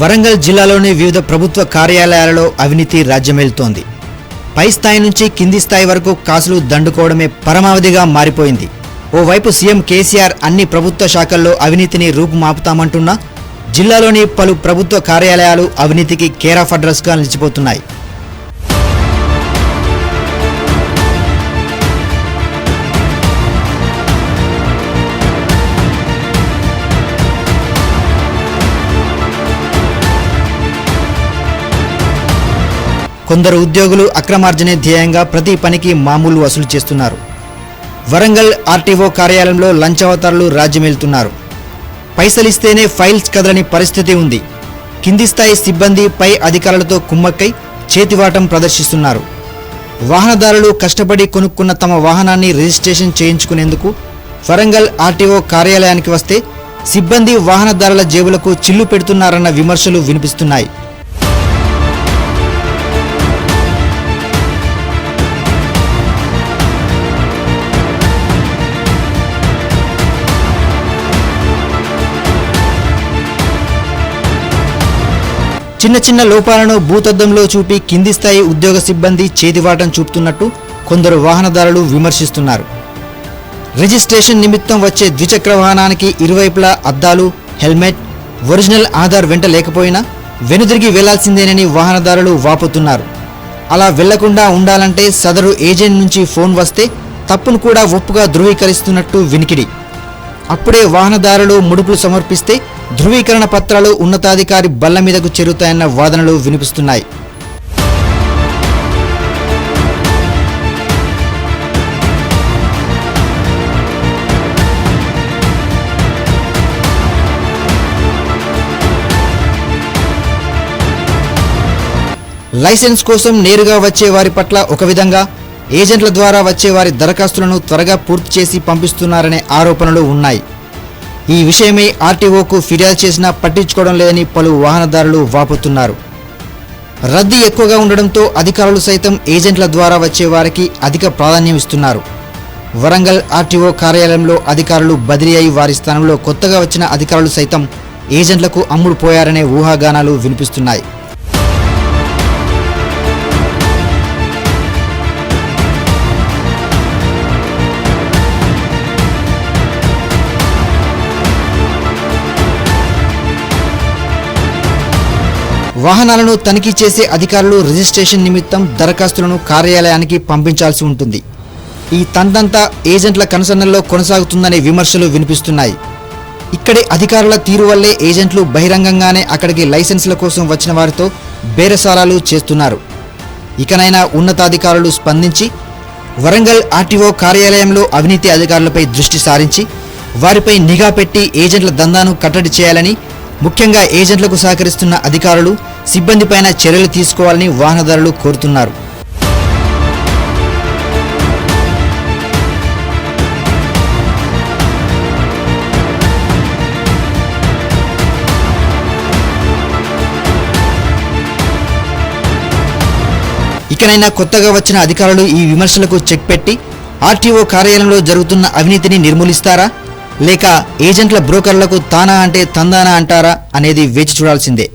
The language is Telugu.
వరంగల్ జిల్లాలోని వివిధ ప్రభుత్వ కార్యాలయాలలో అవినీతి రాజ్యమేలుతోంది. పై స్థాయి నుంచి కింది స్థాయి వరకు కాసులు దండుకోవడమే పరమావధిగా మారిపోయింది. ఓవైపు సీఎం కేసీఆర్ అన్ని ప్రభుత్వ శాఖల్లో అవినీతిని రూపుమాపుతామంటున్నా జిల్లాలోని పలు ప్రభుత్వ కార్యాలయాలు అవినీతికి కేరాఫ్ అడ్రస్గా నిలిచిపోతున్నాయి. కొందరు ఉద్యోగులు అక్రమార్జనే ధ్యేయంగా ప్రతి పనికి మామూలు వసూలు చేస్తున్నారు. వరంగల్ ఆర్టీఓ కార్యాలయంలో లంచవతారులు రాజ్యమేలుతున్నారు. పైసలిస్తేనే ఫైల్స్ కదలని పరిస్థితి ఉంది. కింది స్థాయి సిబ్బంది పై అధికారులతో కుమ్మక్కై చేతివాటం ప్రదర్శిస్తున్నారు. వాహనదారులు కష్టపడి కొనుక్కున్న తమ వాహనాన్ని రిజిస్ట్రేషన్ చేయించుకునేందుకు వరంగల్ ఆర్టీఓ కార్యాలయానికి వస్తే సిబ్బంది వాహనదారుల జేబులకు చిల్లు పెడుతున్నారన్న విమర్శలు వినిపిస్తున్నాయి. చిన్న చిన్న లోపాలను భూతద్దంలో చూపి కింది స్థాయి ఉద్యోగ సిబ్బంది చేతివాటం చూపుతున్నట్టు కొందరు వాహనదారులు విమర్శిస్తున్నారు. రిజిస్ట్రేషన్ నిమిత్తం వచ్చే ద్విచక్ర వాహనానికి ఇరువైపులా అద్దాలు హెల్మెట్ ఒరిజినల్ ఆధార్ వెంట లేకపోయినా వెనుదిరిగి వెళ్ళాల్సిందేనని వాహనదారులు వాపోతున్నారు. అలా వెళ్ళకుండా ఉండాలంటే సదరు ఏజెంట్ నుంచి ఫోన్ వస్తే తప్పును కూడా ఒప్పుగా ధృవీకరిస్తున్నట్టు వినికిడి. అప్పుడే వాహనదారులు ముడుపులు సమర్పిస్తే ధృవీకరణ పత్రాలు ఉన్నతాధికారి బల్ల మీదకు చేరుతాయన్న వాదనలు వినిపిస్తున్నాయి. లైసెన్స్ కోసం నేరుగా వచ్చే వారి పట్ల ఒక విధంగా ఏజెంట్ల ద్వారా వచ్చే వారి దరఖాస్తులను త్వరగా పూర్తి చేసి పంపిస్తున్నారనే ఆరోపణలు ఉన్నాయి. ఈ విషయమై ఆర్టీఓకు ఫిర్యాదు చేసినా పట్టించుకోవడం లేదని పలు వాహనదారులు వాపోతున్నారు. రద్దీ ఎక్కువగా ఉండడంతో అధికారులు సైతం ఏజెంట్ల ద్వారా వచ్చే వారికి అధిక ప్రాధాన్యం ఇస్తున్నారు. వరంగల్ ఆర్టీఓ కార్యాలయంలో అధికారులు బదిలీ అయి వారి స్థానంలో కొత్తగా వచ్చిన అధికారులు సైతం ఏజెంట్లకు అమ్ముడు పోయారనే ఊహాగానాలు వినిపిస్తున్నాయి. వాహనాలను తనిఖీ చేసే అధికారులు రిజిస్ట్రేషన్ నిమిత్తం దరఖాస్తులను కార్యాలయానికి పంపించాల్సి ఉంటుంది. ఈ తందంతా ఏజెంట్ల కనుసన్నల్లో కొనసాగుతుందనే విమర్శలు వినిపిస్తున్నాయి. ఇక్కడి అధికారుల తీరు వల్లే ఏజెంట్లు బహిరంగంగానే అక్కడికి లైసెన్సుల కోసం వచ్చిన వారితో బేరసారాలు చేస్తున్నారు. ఇకనైనా ఉన్నతాధికారులు స్పందించి వరంగల్ ఆర్టీఓ కార్యాలయంలో అవినీతి అధికారులపై దృష్టి సారించి వారిపై నిఘా పెట్టి ఏజెంట్ల దందాను కట్టడి చేయాలని ముఖ్యంగా ఏజెంట్లకు సహకరిస్తున్న అధికారులు సిబ్బందిపైన చర్యలు తీసుకోవాలని వాహనదారులు కోరుతున్నారు. ఇకనైనా కొత్తగా వచ్చిన అధికారులు ఈ విమర్శలకు చెక్ పెట్టి ఆర్టీఓ కార్యాలయంలో జరుగుతున్న అవినీతిని నిర్మూలిస్తారా? లేక ఏజెంట్ల బ్రోకర్లకు తానా అంటే తందానా అంటారా? అనేది వేచి చూడాల్సిందే.